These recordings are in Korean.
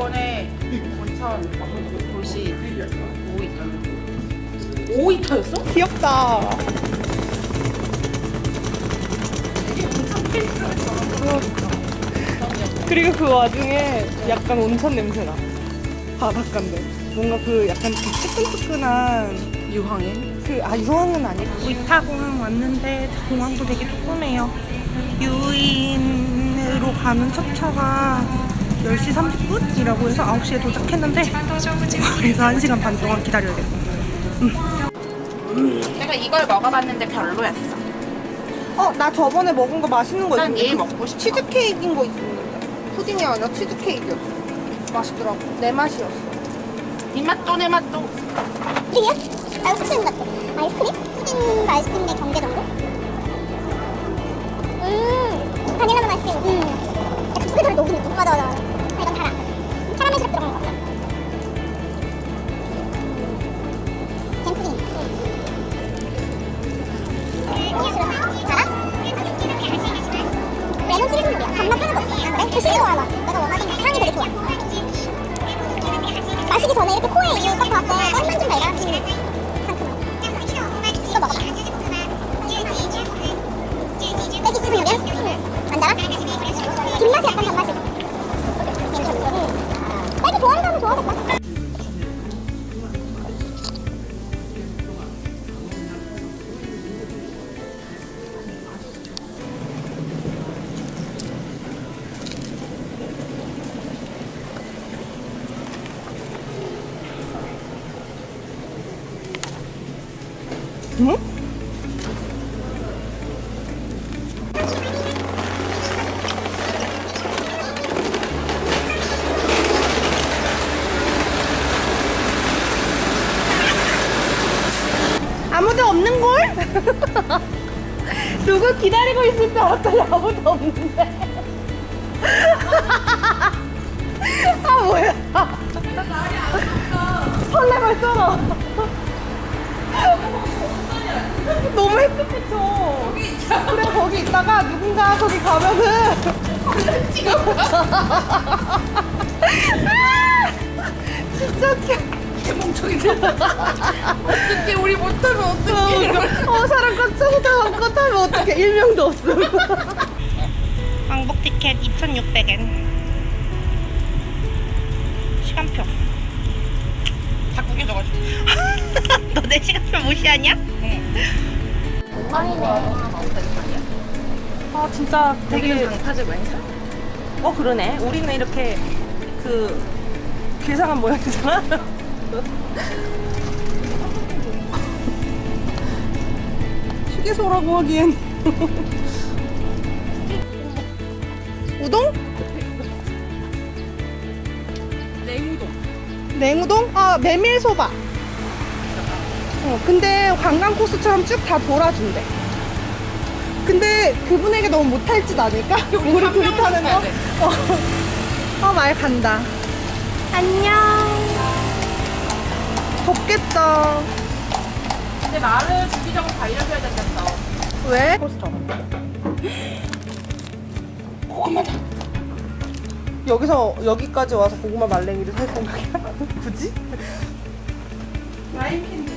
일본의 온천 도시 오이타. 오이타였어? 귀엽다. 그리고 그 와중에 약간 온천 냄새나. 바닷가인데. 뭔가 그 약간 뜨끈뜨끈한 유황인? 그, 아, 유황은 아니고. 위타 공항 왔는데 공항도 되게 조그매요. 유인으로 가는 첫 차가 10시 30분이라고 해서 9시에 도착했는데 그래서 1시간 반 동안 기다려야겠다. 내가 이걸 먹어봤는데 별로였어. 어, 나 저번에 먹은 거 맛있는 거난 있는데. 얘 먹고 싶어. 치즈케이크인 거 있었는데. 푸딩이 아니라 치즈케이크였어. 맛있더라고. 내 맛이었어. 이 맛도 내 맛도. 푸딩이야? 아이스크림 같아. 아이스크림? 푸딩과 아이스크림의 경계 정도? 음, 바닐라 맛 아이스크림. 음, 마시기 전에 이렇게 코에 이거 딱때 꿀만 좀 달라. 상큼한. 이거 먹어봐. 딸기 치즈 요리야? 안 달아? 뒷맛이 약간 단맛이. 음. 딸기 좋아한다면 좋아하겠다. 응? 아무도 없는 걸? 누구 기다리고 있을 줄 알았더니 아무도 없는데. 아 뭐야? 설레발 쩔어. 너무 햇빛이죠. 그래 거기 있다가 누군가 거기 가면은 아! 진짜 웃겨. 어떻게 우리 못하면 어떡해. 어 사람 꽉차고 다것 타면 어떡해 일명도 없음. 왕복 티켓 2,600엔. 시간표. 자꾸 깨져가지고. 너 내 시간표 무시하냐? 아 진짜 되게 방파제 많이 사? 어 그러네. 우리는 이렇게 그 괴상한 모양이잖아. 휴게소라고 하기엔. 우동? 냉우동. 냉우동? 아 메밀소바. 어 근데 관광 코스처럼 쭉 다 돌아준대. 근데 그분에게 너무 못할 짓 아닐까? 우리 한 둘이 명은 타는 거? 가야 돼. 어, 어, 말 간다. 안녕. 덥겠다. 근데 말을 주기적으로 달려줘야 된다. 왜? 포스터. 고구마다. 여기서 여기까지 와서 고구마 말랭이를 살 생각이야? 굳이? 라임 캔디.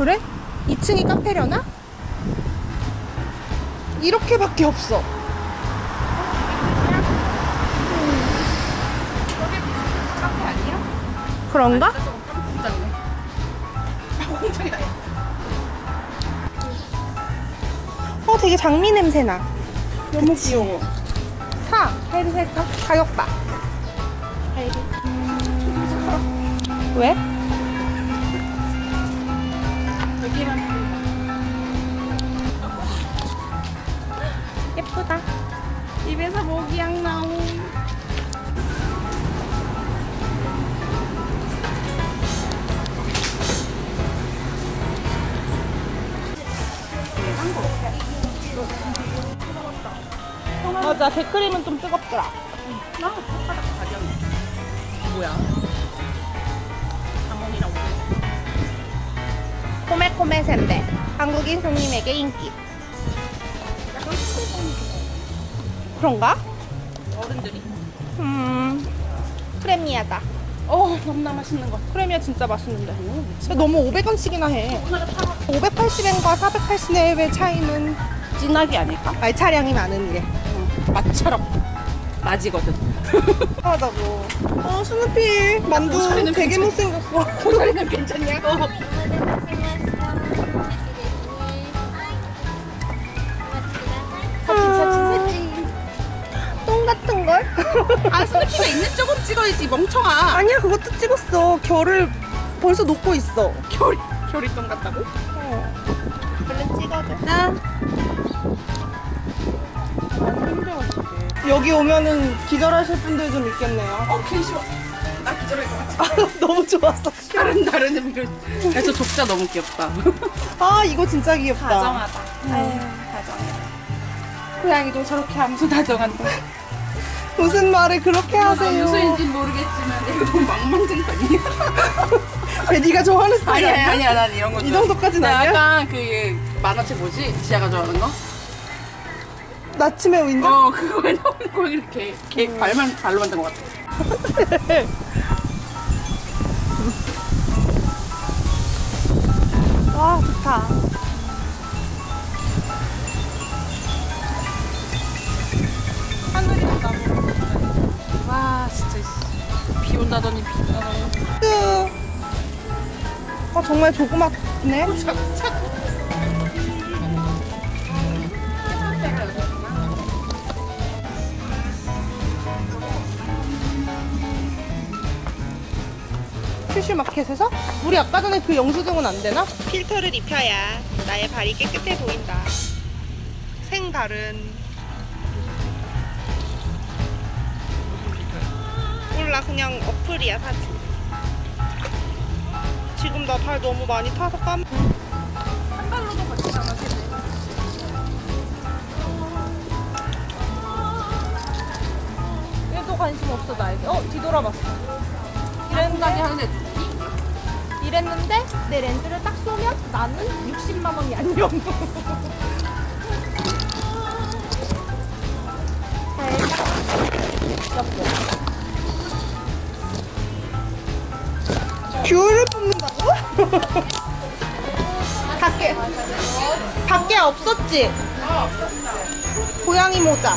그래? 2층이 카페려나? 이렇게밖에 없어. 카페 아니야? 그런가? 저거 카페 공장이네. 아, 공장이다. 야. 어, 되게 장미 냄새 나. 너무 귀여워. 사. 하이리 살까? 가격 봐. 하이리. 왜? 예쁘다. 입에서 모기 향 나오. 맞아, 데크림은 좀 뜨겁더라. 아. 뭐야? 코메코메센데 한국인 손님에게 인기. 그런가? 어른들이. 음, 크레미아다. 어, 너무나 맛있는 거. 크레미아 진짜 맛있는데. 근데 너무 500원씩이나 해. 오늘은 팔아. 580엔과 480엔의 차이는 진하게 아닐까? 말 차량이 많은 일에. 맛처럼 맞이거든. 하다고. 어, 스누피 만두 되게 괜찮- 못생겼어. 고사리는 괜찮냐? 어. 아, 스누피가 있는 쪽으로 찍어야지, 멍청아. 아니야, 그것도 찍었어. 결을 벌써 녹고 있어. 결이, 결이 똥 같다고? 어. 얼른 찍어줘. 난. 여기 오면은 기절하실 분들 좀 있겠네요. 어, 싫어. 나 기절할 것 같아. 아, 너무 좋았어. 다른 다른 의미로. 야, 저 족자 너무 귀엽다. 아, 이거 진짜 귀엽다. 다정하다. 아유, 다정해. 고양이도 저렇게 암수 다정한다. 무슨 말을 그렇게 하세요? 무슨인지 모르겠지만 이거 너무 거 아니야? 왜 네가 좋아하는 스타일 아니야, 아니야? 아니야, 난 이런 거. 이 정도까지는 나 아니야? 약간 그 만화책 뭐지? 지아가 좋아하는 거? 나침의 윈드? 어, 그거에 나오는 거 이렇게 개 발만 발로 만든 것 같아. 와, 좋다. 비 온다더니 비 온다더니. 끝. 아, 정말 조그맣네. 착, 착. 슈슈마켓에서? 우리 아까 전에 그 영수증은 안 되나? 필터를 입혀야 나의 발이 깨끗해 보인다. 생발은 그냥 어플이야 사실. 지금 나 발 너무 많이 타서 깜. 한 발로도 거치잖아, 세대. 얘도 관심 없어 나에게. 어 뒤돌아봤어. 이랬는데 하는데 이랬는데 내 렌즈를 딱 쏘면 나는 60만 원이 아니야. 귤을 뽑는다고? 밖에 밖에 없었지? 고양이 모자.